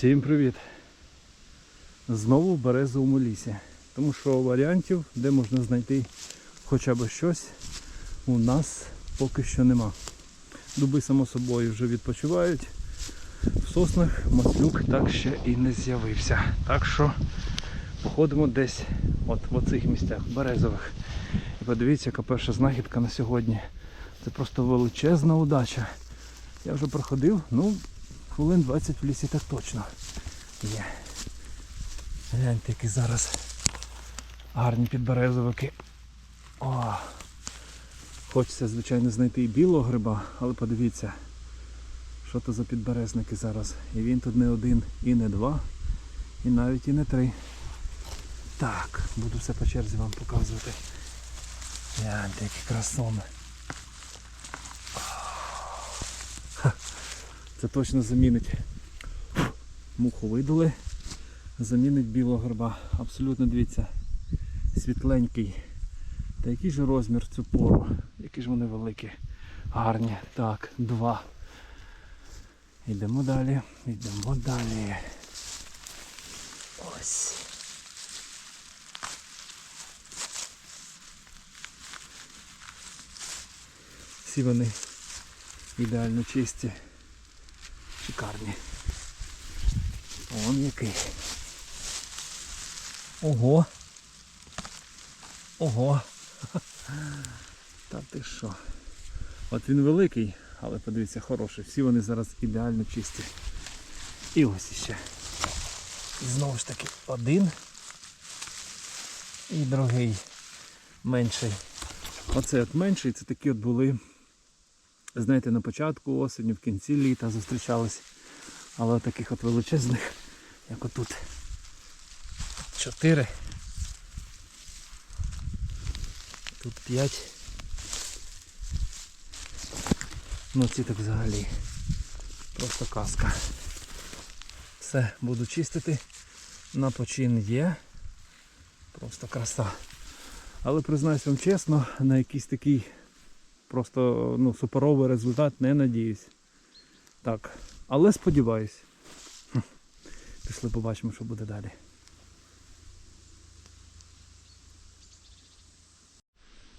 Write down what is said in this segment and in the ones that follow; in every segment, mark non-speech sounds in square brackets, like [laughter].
Всім привіт! Знову в березовому лісі. Тому що варіантів, де можна знайти хоча б щось, у нас поки що нема. Дуби, само собою, вже відпочивають. В соснах маслюк так ще і не з'явився. Так що походимо десь от в оцих місцях, березових. І подивіться, яка перша знахідка на сьогодні. Це просто величезна удача. Я вже проходив, ну, хвилин 20 в лісі так точно є. Гляньте, які зараз гарні підберезовики. О! Хочеться, звичайно, знайти і білого гриба, але подивіться, що то за підберезники зараз. І він тут не один, і не два, і навіть і не три. Так, буду все по черзі вам показувати. Гляньте, які красони. Це точно замінить. Муху видали. Замінить білого гриба. Абсолютно дивіться. Світленький. Та який же розмір цю пору? Які ж вони великі. Гарні. Так, два. Йдемо далі. Йдемо далі. Ось. Всі вони ідеально чисті. Шикарні. Вон який. Ого. Ого. Та ти що? От він великий, але подивіться, хороший. Всі вони зараз ідеально чисті. І ось іще. Знову ж таки один і другий менший. Оце от менший, це такі от були, знаєте, на початку осені, в кінці літа зустрічались. Але таких от величезних, як отут. Чотири. Тут п'ять. Ну ці так взагалі. Просто казка. Все, буду чистити. На почин є. Просто краса. Але признаюсь вам чесно, на якийсь такий просто ну, суперовий результат не надіюсь. Так, але сподіваюсь. Пішли побачимо, що буде далі.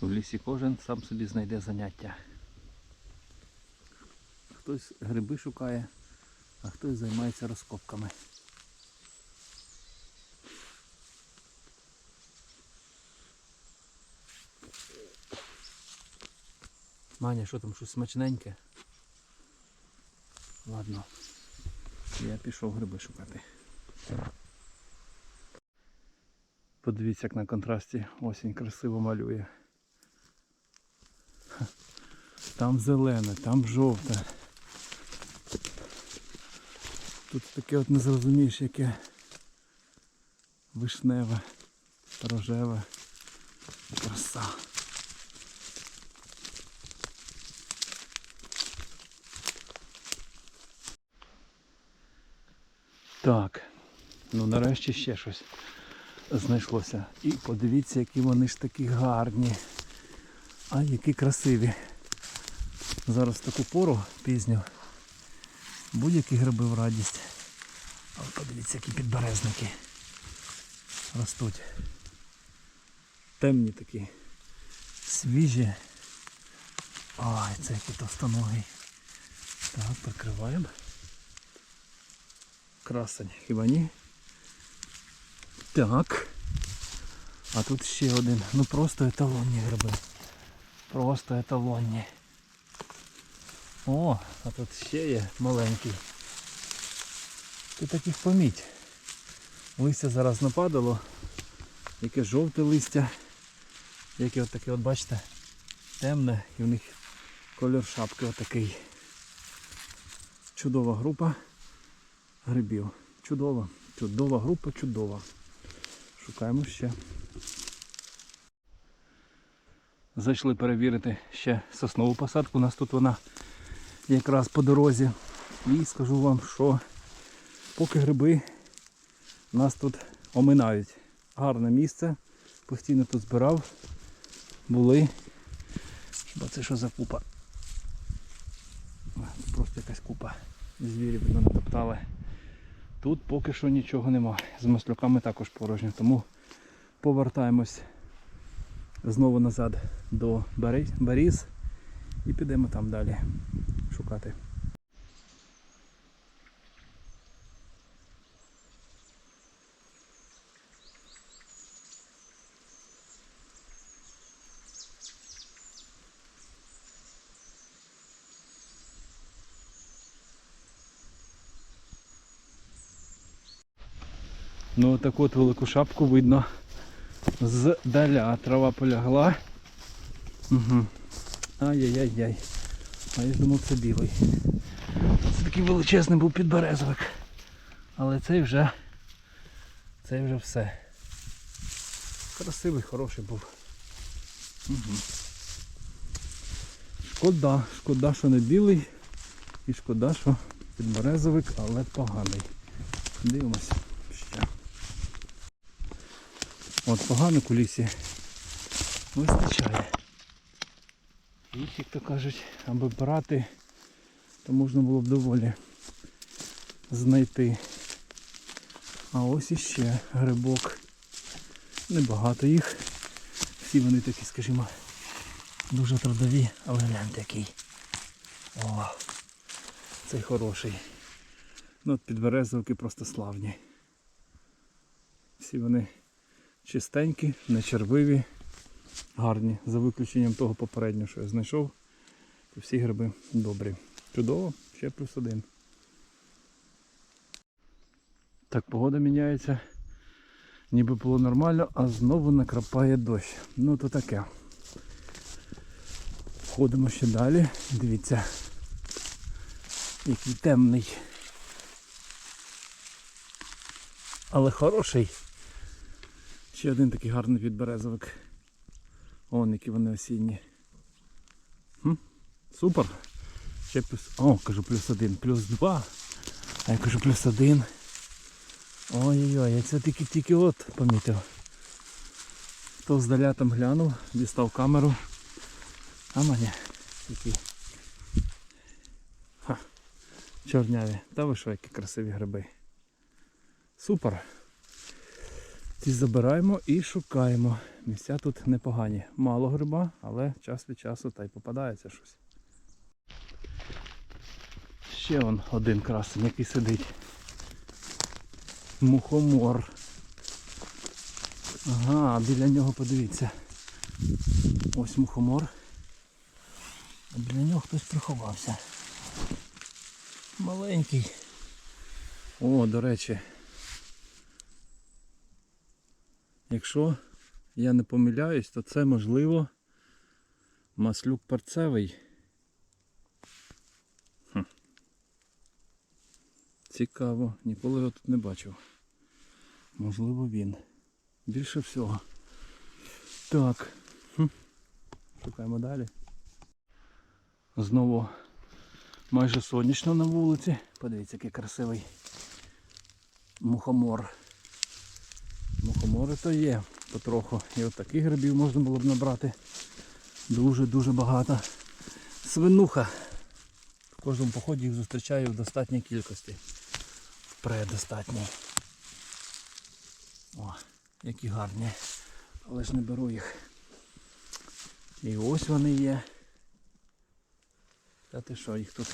В лісі кожен сам собі знайде заняття. Хтось гриби шукає, а хтось займається розкопками. Маня, що там щось смачненьке? Ладно, я пішов гриби шукати. Подивіться, як на контрасті осінь красиво малює. Там зелене, там жовте. Тут таке от не зрозумієш, яке вишневе, рожеве. Краса. Так, ну нарешті ще щось знайшлося. І подивіться, які вони ж такі гарні. А які красиві. Зараз таку пору пізню. Будь-які гриби в радість. Але подивіться, які підберезники ростуть. Темні такі. Свіжі. Ай, це який товстоногий. Так, прикриваємо. Красень, хіба ні? Так. А тут ще один. Ну просто еталонні гриби. Просто еталонні. О, а тут ще є маленький. Ти таких поміть. Листя зараз нападало. Яке жовте листя. Яке от таке, от бачите, темне і в них колір шапки отакий. Чудова група грибів. Чудова. Чудова група, чудова. Шукаємо ще. Зайшли перевірити ще соснову посадку. У нас тут вона якраз по дорозі. І скажу вам, що поки гриби нас тут оминають. Гарне місце. Постійно тут збирав. Були. Бо це що за купа? Просто якась купа звірів мене натоптали. Тут поки що нічого нема. З маслюками також порожньо, тому повертаємось знову назад до Беріз і підемо там далі шукати. Ну так от велику шапку видно здаля. Трава полягла. Угу. Ай-яй-яй-яй. А я думав це білий. Це такий величезний був підберезовик. Але цей вже цей вже все. Красивий, хороший був. Угу. Шкода, шкода, що не білий. І шкода, що підберезовик, але поганий. Дивимося ще. От поганик у лісі вистачає. Їх, як то кажуть, аби брати, то можна було б доволі знайти. А ось іще грибок. Небагато їх. Всі вони такі, скажімо, дуже трудові, але гляньте який. О, цей хороший. Ну от підберезовики просто славні. Всі вони чистенькі, не червиві, гарні. За виключенням того попереднього, що я знайшов, то всі гриби добрі. Чудово, ще плюс один. Так, погода міняється. Ніби було нормально, а знову накрапає дощ. Ну то таке. Ходимо ще далі. Дивіться, який темний. Але хороший. Ще один такий гарний підберезовик. Вон які вони осінні. Хм, супер. Ще плюс. О, кажу плюс один, плюс два. А я кажу плюс один. Ой-ой-ой, я це тільки-тільки от помітив. Хто здаля там глянув, дістав камеру. А мене такі. Ха. Чорняві. Та ви що, які красиві гриби. Супер. Ці забираємо і шукаємо. Місця тут непогані. Мало гриба, але час від часу та й попадається щось. Ще он один красень, який сидить. Мухомор. Ага, біля нього подивіться. Ось мухомор. А біля нього хтось приховався. Маленький. О, до речі. Якщо я не помиляюсь, то це можливо маслюк парцевий. Хм. Цікаво, ніколи його тут не бачив. Можливо він. Більше всього. Так. Шукаємо далі. Знову майже сонячно на вулиці. Подивіться, який красивий мухомор. Мухомори то є потроху. І от таких грибів можна було б набрати дуже-дуже багато. Свинуха. В кожному поході їх зустрічаю в достатній кількості. В предостатній. О, які гарні. Але ж не беру їх. І ось вони є. Та ти що, їх тут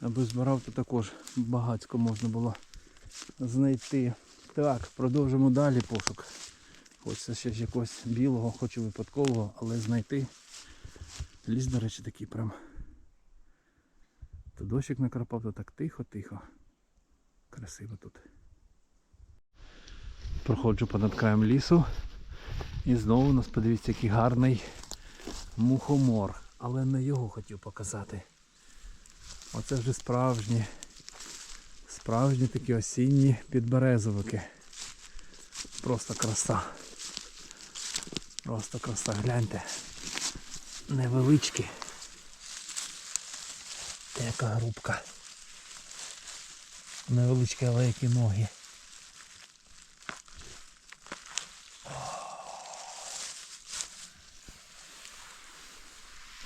аби збирав, то також багатько можна було знайти. Так, продовжимо далі пошук. Хочеться ще якогось білого, хочу випадкового, але знайти. Ліс, до речі, такий прям. То дощик накрапав, то так тихо-тихо. Красиво тут. Проходжу понад краєм лісу. І знову у нас подивіться, який гарний мухомор. Але не його хотів показати. Оце вже справжні. Справжні такі осінні підберезовики. Просто краса. Просто краса, гляньте. Невеличкі. Та Яка грубка. Невеличкі, але які ноги.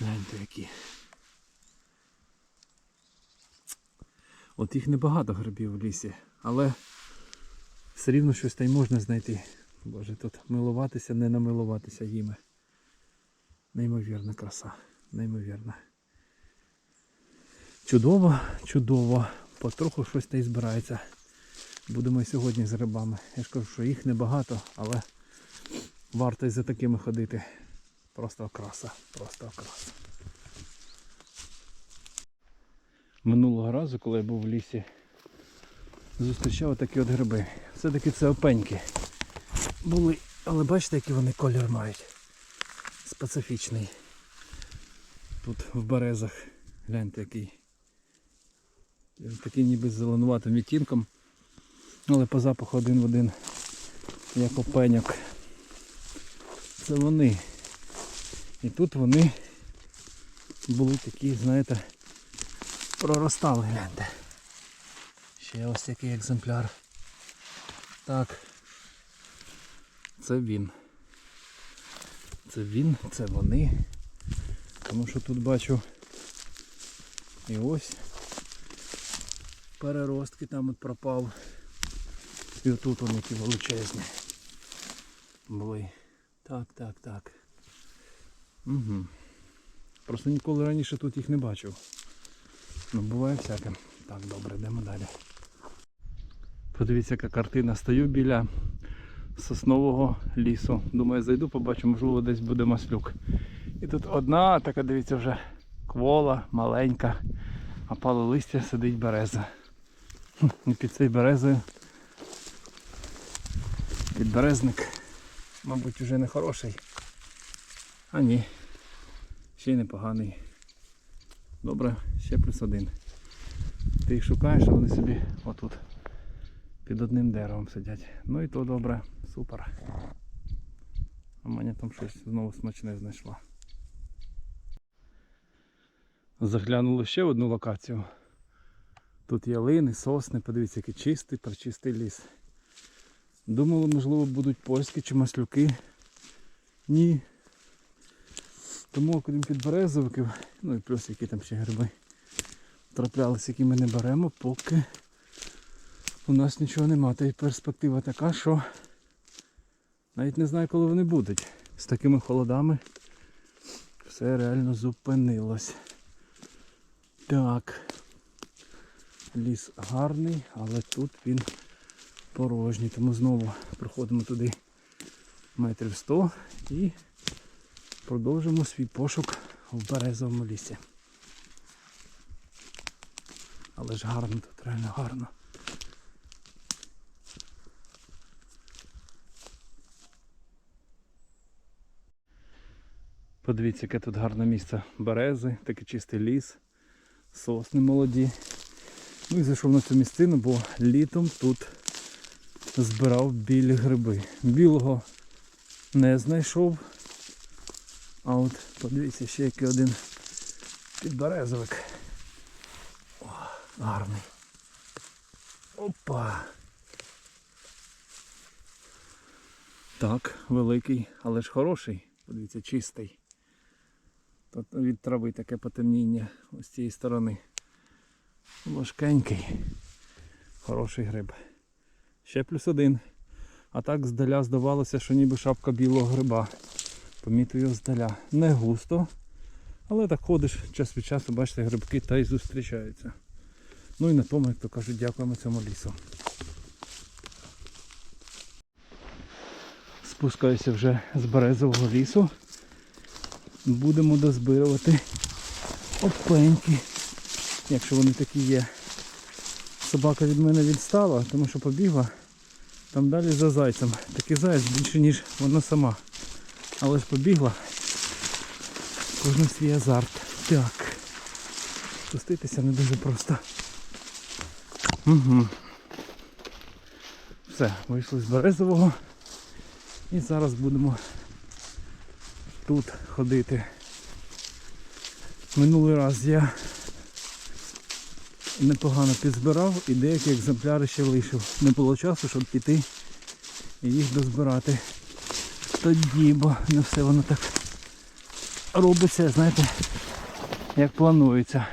Гляньте які. От їх небагато грибів в лісі, але все рівно щось та й можна знайти. Боже, тут милуватися, не намилуватися їми. Неймовірна краса, неймовірна. Чудово, чудово. Потроху щось та й збирається. Будемо і сьогодні з рибами. Я ж кажу, що їх небагато, але варто і за такими ходити. Просто окраса, просто окраса. Минулого разу, коли я був в лісі, зустрічав такі от гриби. Все-таки це опеньки були, але бачите, який вони колір мають. Специфічний. Тут в березах. Гляньте який. Такий ніби з зеленуватим відтінком. Але по запаху один в один як опеньок. Це вони. І тут вони були такі, знаєте, проростали, гляньте. Ще ось який екземпляр. Так. Це він. Це він, це вони. Тому що тут бачу і ось переростки там от пропав. І отут вони які величезні були. Так, так, так. Угу. Просто ніколи раніше тут їх не бачив. Ну буває всяке. Так, добре, йдемо далі. Подивіться, яка картина. Стою біля соснового лісу. Думаю, зайду, побачу, можливо, десь буде маслюк. І тут одна така, дивіться, вже квола, маленька, а пало листя сидить береза. І під цією березою підберезник, мабуть, вже не хороший. А ні, ще й непоганий. Добре, ще плюс один. Ти їх шукаєш, а вони собі отут під одним деревом сидять. Ну і то добре, супер. А мене там щось знову смачне знайшла. Заглянули ще в одну локацію. Тут ялини, сосни, подивіться, який чистий, прочистий ліс. Думали, можливо, будуть польські чи маслюки. Ні. Тому окрім підберезовиків, ну і плюс які там ще гриби траплялися, які ми не беремо, поки у нас нічого нема. Та й перспектива така, що навіть не знаю, коли вони будуть. З такими холодами все реально зупинилось. Так. Ліс гарний, але тут він порожній. Тому знову проходимо туди метрів 100 і продовжимо свій пошук в березовому лісі. Але ж гарно тут, реально гарно. Подивіться, яке тут гарне місце. Берези, такий чистий ліс, сосни молоді. Ну і зайшов на цю місцину, бо літом тут збирав білі гриби. Білого не знайшов. А от подивіться, ще який один підберезовик. О, гарний. Опа. Так, великий, але ж хороший. Подивіться, чистий. Тут від трави таке потемніння ось з цієї сторони. Важкенький. Хороший гриб. Ще плюс один. А так здаля здавалося, що ніби шапка білого гриба. Помітив його здаля. Не густо. Але так ходиш час від часу, бачите, грибки та й зустрічаються. Ну і на тому, як то кажуть, дякуємо цьому лісу. Спускаюся вже з березового лісу. Будемо дозбирувати опеньки, якщо вони такі є. Собака від мене відстала, тому що побігла там далі за зайцем. Такий заяць більше, ніж вона сама. Але ж побігла. Кожен свій азарт. Так. Спуститися не дуже просто. Угу. Все, вийшли з березового. І зараз будемо тут ходити. Минулий раз я непогано підзбирав і деякі екземпляри ще лишив. Не було часу, щоб піти і їх дозбирати. Тоді, бо не все воно так робиться, знаєте, як планується.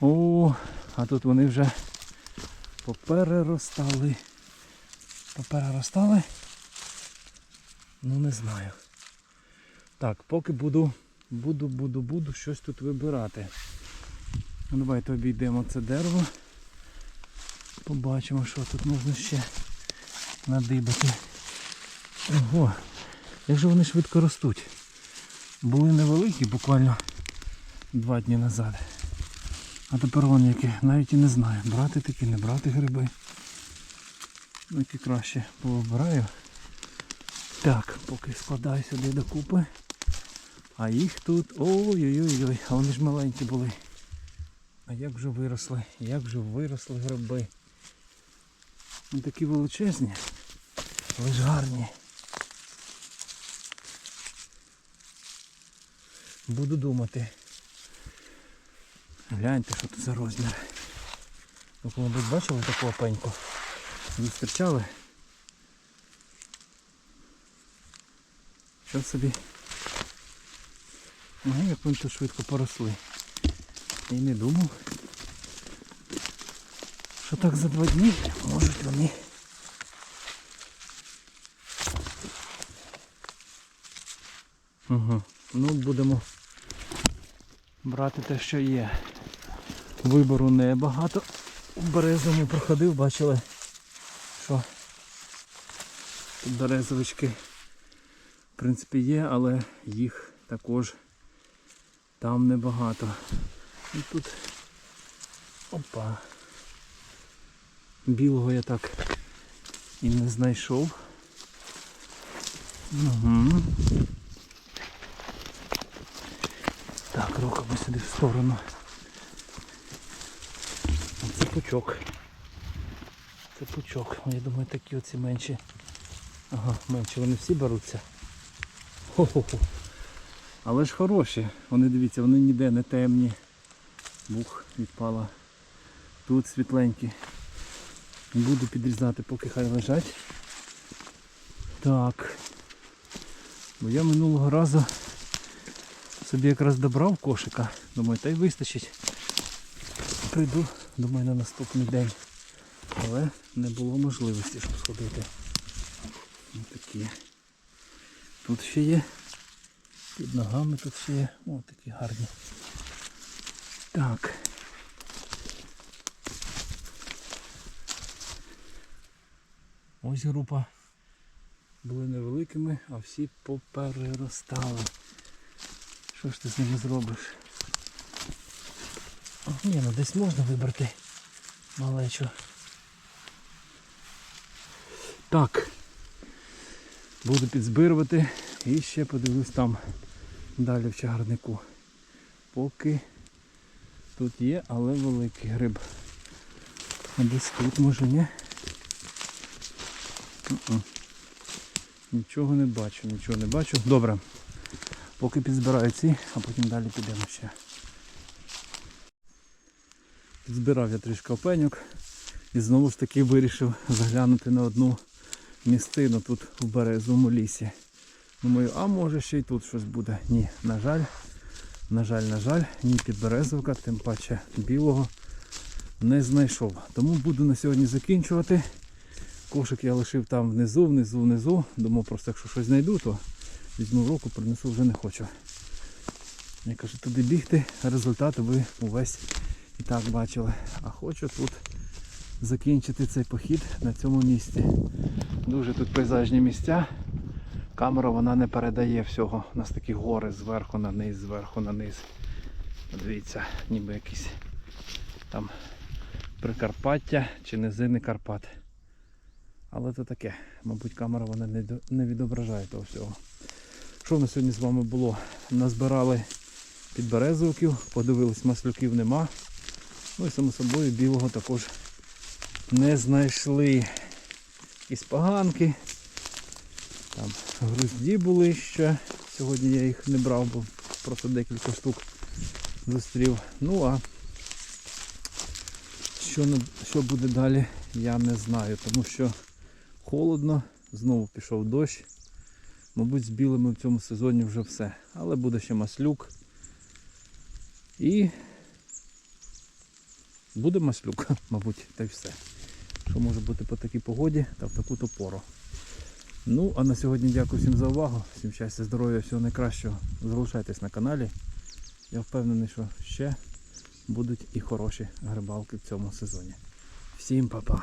О, а тут вони вже Попереростали. Попереростали. Ну не знаю. Так, поки буду, буду, буду, буду щось тут вибирати. Ну, Давайте обійдемо це дерево. Побачимо, що тут можна ще надибати. Ого, як же вони швидко ростуть. Були невеликі буквально два дні назад. А тепер вон які, навіть і не знаю, брати такі, не брати гриби. Ну, які краще повибираю. Так, поки складаю сюди докупи. А їх тут... Ой-ой-ой, а вони ж маленькі були. А як вже виросли, як вже виросли гриби. Вони такі величезні, але ж гарні. Буду думати. Гляньте, що тут за розмір. Ви, мабуть, бачили таку опеньку? Зустрічали? Що собі? Ну, як вони тут швидко поросли. І не думав, що так за два дні можуть вони. Угу. Ну, будемо брати те, що є. Вибору небагато. У березовому проходив, бачили, що тут березовички в принципі є, але їх також там небагато. І тут опа. Білого я так і не знайшов. Угу. Рухаємо сюди в сторону. Це пучок. Це пучок. Ну, Я думаю, такі оці менші. Ага, менші вони всі беруться. Хо-хо-хо. Але ж хороші. Вони дивіться, вони ніде не темні. Бух відпала. Тут світленькі. Буду підрізати, поки хай лежать. Так. Бо я минулого разу собі якраз добрав кошика. Думаю, та й вистачить. Прийду, думаю, на наступний день. Але не було можливості, щоб сходити. Ось такі. Тут ще є. Під ногами тут ще є. О, такі гарні. Так. Ось група. Були невеликими, а всі попереростали. Що ж ти з ними зробиш? Ні, ну десь можна вибрати малечу. Так. Буду підзбирувати і ще подивлюсь там далі в чагарнику. Поки тут є, але великий гриб. А десь тут може ні? М-м. Нічого не бачу, нічого не бачу. Добре. Поки підзбираю ці, а потім далі підемо ще. Підзбирав я трішки опеньок і знову ж таки вирішив заглянути на одну містину тут в березовому лісі. Думаю, а може ще й тут щось буде. Ні, на жаль, на жаль, на жаль, ні підберезовка, тим паче білого не знайшов. Тому буду на сьогодні закінчувати. Кошик я лишив там внизу, внизу, внизу. Думав просто, якщо щось знайду, то візьму в руку, принесу вже не хочу. Я кажу, туди бігти, результат ви увесь і так бачили. А хочу тут закінчити цей похід на цьому місці. Дуже тут пейзажні місця. Камера вона не передає всього. У нас такі гори зверху на низ, зверху на низ. Дивіться, ніби якісь там Прикарпаття чи низини Карпат. Але то таке, мабуть, камера вона не, відображає того всього. Що в нас сьогодні з вами було? Назбирали підберезовиків, подивились, маслюків нема. Ну і само собою білого також не знайшли. Якісь поганки. Там грузді були ще. Сьогодні я їх не брав, бо просто декілька штук зустрів. Ну а що, що буде далі, я не знаю, тому що холодно, знову пішов дощ. Мабуть, з білими в цьому сезоні вже все. Але буде ще маслюк. І буде маслюк, [laughs] мабуть, та й все. що може бути по такій погоді та в таку то пору. Ну, а на сьогодні дякую всім за увагу. Всім щастя, здоров'я, всього найкращого. Залишайтесь на каналі. Я впевнений, що ще будуть і хороші грибалки в цьому сезоні. Всім па-па!